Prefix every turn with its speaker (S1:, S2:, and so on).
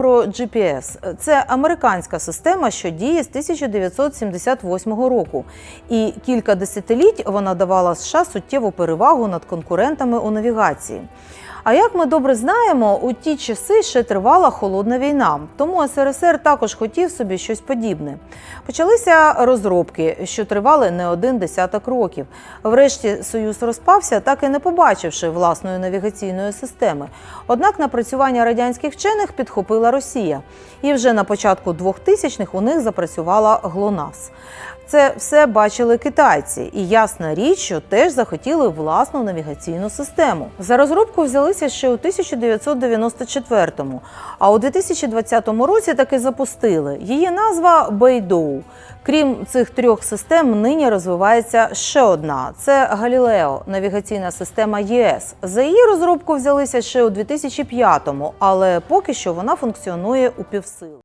S1: Про GPS. Це американська система, що діє з 1978 року. І кілька десятиліть вона давала США суттєву перевагу над конкурентами у навігації. А як ми добре знаємо, у ті часи ще тривала холодна війна, тому СРСР також хотів собі щось подібне. Почалися розробки, що тривали не один десяток років. Врешті Союз розпався, так і не побачивши власної навігаційної системи. Однак напрацювання радянських вчених підхопила Росія, і вже на початку 2000-х у них запрацювала ГЛОНАСС. Це все бачили китайці, і ясна річ, що теж захотіли власну навігаційну систему. За розробку взялися ще у 1994-му, а у 2020 році таки запустили. Її назва Бейдоу. Крім цих трьох систем, нині розвивається ще одна: це Галілео, навігаційна система ЄС. За її розробку взялися ще у 2005-му, але поки що вона функціонує у півсили.